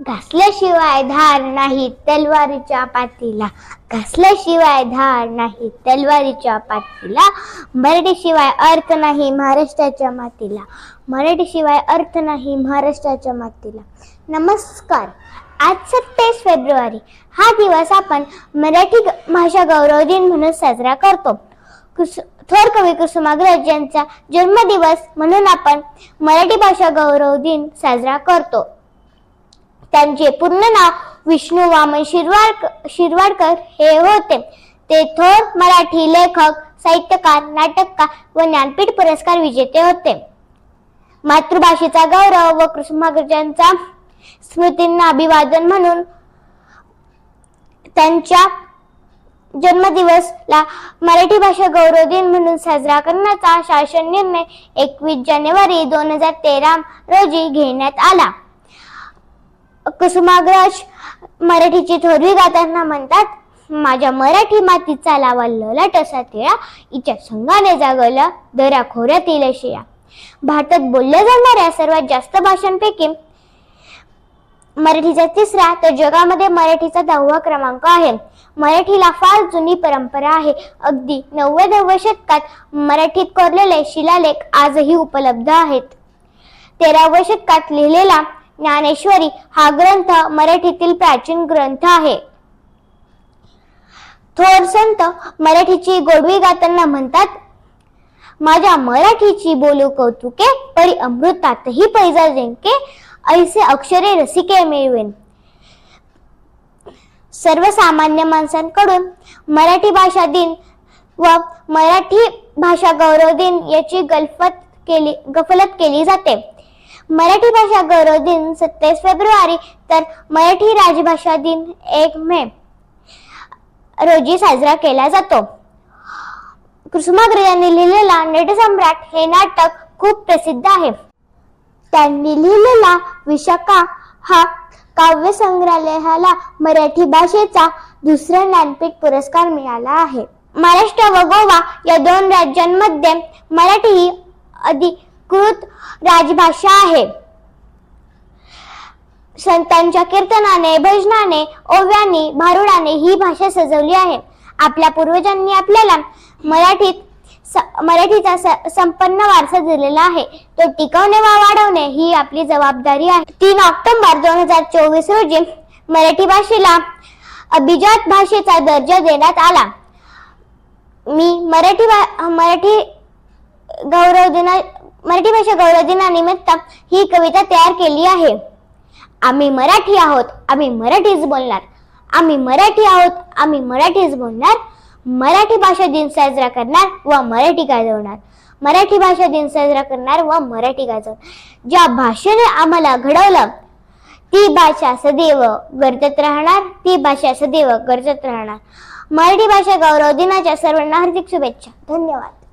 घासल्याशिवाय धार नाही तलवारीच्या पातीला. घासल्याशिवाय धार नाही तलवारीच्या पातीला. मराठीशिवाय अर्थ नाही महाराष्ट्राच्या मातीला. मराठीशिवाय अर्थ नाही महाराष्ट्राच्या मातीला. नमस्कार. आज सत्तावीस फेब्रुवारी. हा दिवस आपण मराठी भाषा गौरव दिन म्हणून साजरा करतो. कुस थोर कवी कुसुमाग्रज यांचा जन्मदिवस म्हणून आपण मराठी भाषा गौरव दिन साजरा करतो. त्यांचे पूर्ण नाव विष्णू वामन शिरवाडकर शिरवाडकर हे होते. ते थोर मराठी लेखक साहित्यकार नाटककार व ज्ञानपीठ पुरस्कार विजेते होते. मातृभाषेचा गौरव व कुसुमाग्रजांचा स्मृतींना अभिवादन म्हणून त्यांच्या जन्मदिवसला मराठी भाषा गौरव दिन म्हणून साजरा करण्याचा शासन निर्णय एकवीस जानेवारी दोन हजार तेरा रोजी घेण्यात आला. कुसुमाग्रज मराठीची थोरवी गाताना म्हणतात माझ्या मराठी मातीचा लावा ललाट असा तिळा इच्या संघाने जागवला दऱ्या खोऱ्यातील शिया भारतात बोलल्या जाणाऱ्या सर्वात जास्त भाषांपैकी मराठीचा तिसरा तर जगामध्ये मराठीचा दहावा क्रमांक आहे. मराठीला फार जुनी परंपरा आहे. अगदी नव्वदव्या शतकात मराठीत कोरलेले शिलालेख आजही उपलब्ध आहेत. तेराव्या शतकात लिहिलेला ज्ञानेश्वरी हा ग्रंथ मराठीतील प्राचीन ग्रंथ आहे. थोर संत मराठीची गोडवी गाताना म्हणतात माझ्या मराठीची बोलू कौतुके परी अमृतातही पैजा जिंके ऐसे अक्षरे रसिके मिळवेन. सर्वसामान्य माणसांकडून मराठी भाषा दिन व मराठी भाषा गौरव दिन याची गलफत केली गफलत केली जाते. मराठी भाषा गौरव दिन सत्तावीस फेब्रुवारी तर मराठी राजभाषा दिन एक मे. रोजी साजरा केला जातो. कुसुमाग्रजांनी लिहिलेला नटसम्राट हे नाटक खूप प्रसिद्ध आहे. त्यांनी लिहिलेला विशाखा हा काव्य संग्रहालयाला मराठी भाषेचा दुसरा ज्ञानपीठ पुरस्कार मिळाला आहे. महाराष्ट्र व गोवा या दोन राज्यांमध्ये मराठी ही अधिकृत राजभाषा आहे. संतांच्या कीर्तनाने भजनाने ओव्याने भारुडाने ही भाषा सजवली आहे. आपल्या पूर्वजांनी आपल्याला मराठीत स- मराठीचा स- संपन्न वारसा दिलेला आहे. तो टिकवणे व वाढवणे ही आपली जबाबदारी आहे. तीन ऑक्टोबर दोन हजार चोवीस रोजी मराठी भाषेला अभिजात भाषेचा दर्जा देण्यात आला. मी मराठी भा- मराठी गौरव दिना मराठी भाषा गौरव दिनानिमित्त ही कविता तयार केली आहे. आम्ही मराठी आहोत आम्ही मराठीच बोलणार. आम्ही मराठी आहोत आम्ही मराठीच बोलणार. मराठी भाषा दिन साजरा करणार व मराठी गाजवणार. मराठी भाषा दिन साजरा करणार व मराठी गाजवणार. ज्या भाषेने आम्हाला घडवलं ती भाषा सदैव गरजत राहणार ती भाषा सदैव गरजत राहणार. मराठी भाषा गौरव दिनाच्या सर्वांना हार्दिक शुभेच्छा. धन्यवाद.